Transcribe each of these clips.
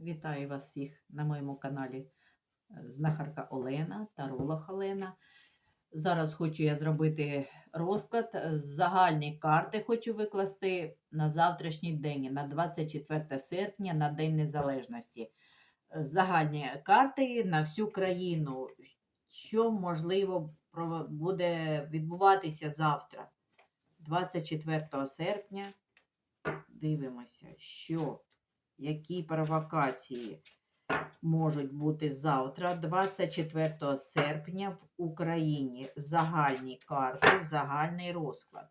Вітаю вас всіх на моєму каналі е, знахарка Олена, таролог Олена. Зараз хочу я зробити розклад. е, Загальні карти хочу викласти на завтрашній день, на 24 серпня, на День Незалежності. Е, Загальні карти на всю країну. Що можливо буде відбуватися завтра, 24 серпня. Дивимося, що які провокації можуть бути завтра, 24 серпня, в Україні. Загальні карти, загальний розклад.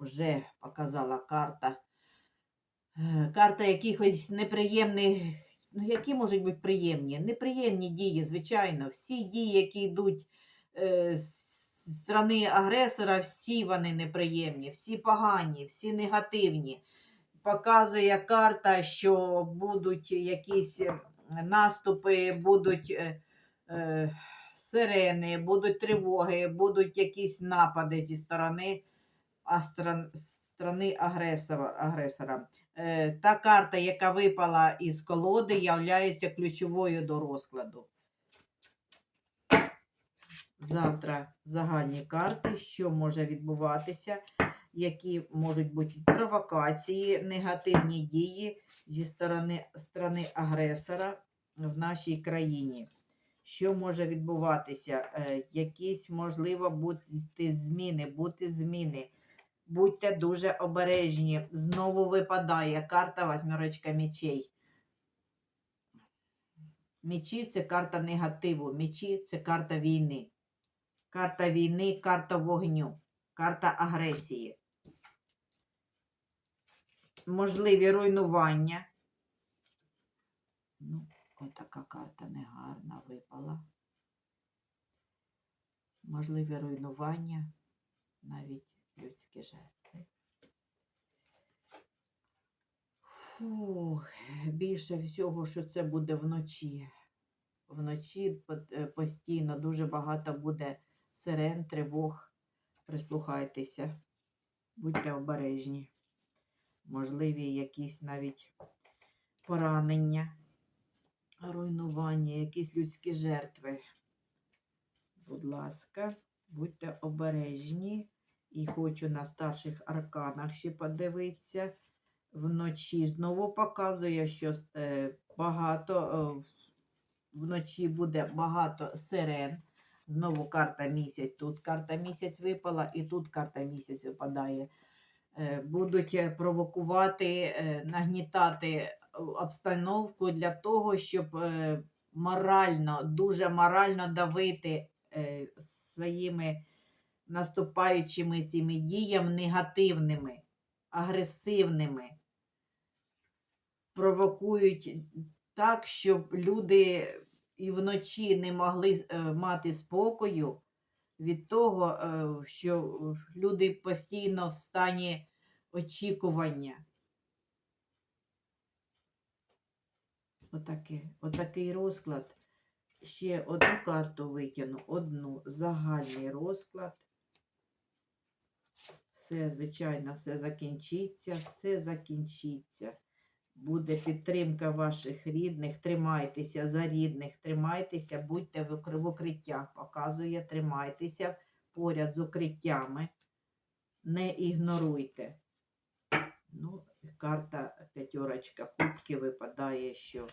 Вже показала карта. Карта якихось неприємних. Ну, які можуть бути приємні? Неприємні дії, звичайно. Всі дії, які йдуть е, з сторони агресора, всі вони неприємні, всі погані, всі негативні показує карта, що будуть якісь е, наступи, будуть е, е, сирени, будуть тривоги, будуть якісь напади зі сторони, а стран, сторони агресора. агресора. Е, та карта, яка випала із колоди, являється ключовою до розкладу. Завтра загальні карти, що може відбуватися які можуть бути провокації, негативні дії зі сторони, сторони агресора в нашій країні. Що може відбуватися? Е, якісь, можливо, бути зміни, бути зміни. Будьте дуже обережні. Знову випадає карта восьмерочка мечей. Мечі це карта негативу, мечі це карта війни. Карта війни, карта вогню, карта агресії можливі руйнування. Ну, отака карта негарна випала. Можливі руйнування, навіть людські жертви. Фух, більше всього, що це буде вночі. Вночі е, постійно дуже багато буде сирен, тривог. Прислухайтеся, будьте обережні можливі якісь навіть поранення, руйнування, якісь людські жертви. Будь ласка, будьте обережні. І хочу на старших арканах ще подивитися. Вночі знову показує, що е, багато е, вночі буде багато сирен. Знову карта місяць. Тут карта місяць випала, і тут карта місяць випадає. Е, будуть е, провокувати, е, нагнітати обстановку для того, щоб морально, дуже морально давити своїми наступаючими цими діями негативними, агресивними, провокують так, щоб люди і вночі не могли мати спокою від того, е, що люди постійно в стані очікування. Отаке, Отакий розклад. Ще одну карту витягну, одну загальний розклад. Все, звичайно, все закінчиться, все закінчиться буде підтримка ваших рідних, тримайтеся за рідних, тримайтеся, будьте в укриттях, показує, тримайтеся поряд з укриттями, не ігноруйте. Ну, Карта п'ятерочка кубки випадає, що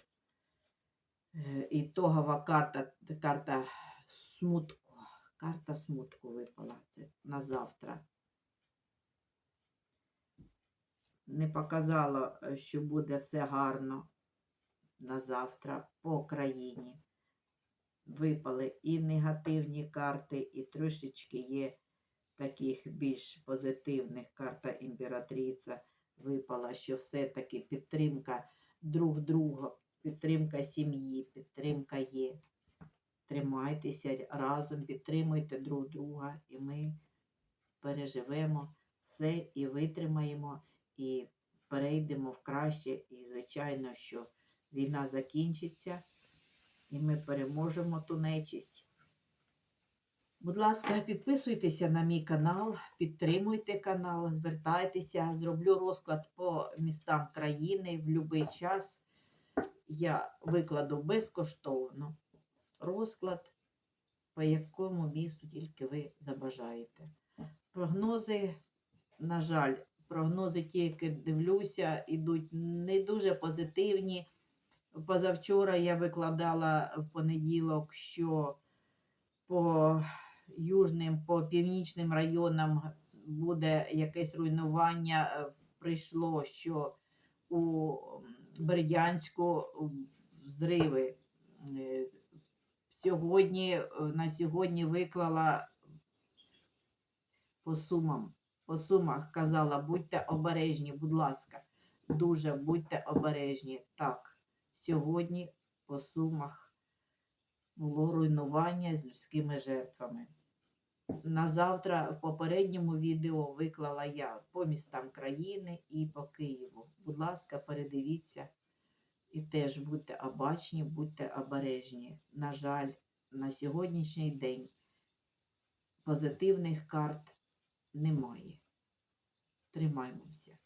е, ітогова карта, карта смутку. Карта смутку випала це на завтра. Не показало, е, що буде все гарно на завтра по країні. Випали і негативні карти, і трошечки є таких більш позитивних карта імператриця випала, що все-таки підтримка друг друга, підтримка сім'ї, підтримка є. Тримайтеся разом, підтримуйте друг друга, і ми переживемо все і витримаємо і перейдемо в краще. І, звичайно, що війна закінчиться, і ми переможемо ту нечисть. Будь ласка, підписуйтеся на мій канал, підтримуйте канал, звертайтеся, зроблю розклад по містам країни в будь-який час. Я викладу безкоштовно розклад, по якому місту тільки ви забажаєте. Прогнози, на жаль, прогнози тільки дивлюся, ідуть не дуже позитивні. Позавчора я викладала в понеділок, що по южним, по північним районам буде якесь руйнування. Е, Прийшло, що у Бердянську зриви. Е, Сьогодні, е, на сьогодні виклала по сумам. По сумах казала, будьте обережні, будь ласка, дуже будьте обережні. Так, сьогодні по сумах було руйнування з людськими жертвами. На завтра в попередньому відео виклала я по містам країни і по Києву. Будь ласка, передивіться і теж будьте обачні, будьте обережні. На жаль, на сьогоднішній день позитивних карт немає. Тримаймося.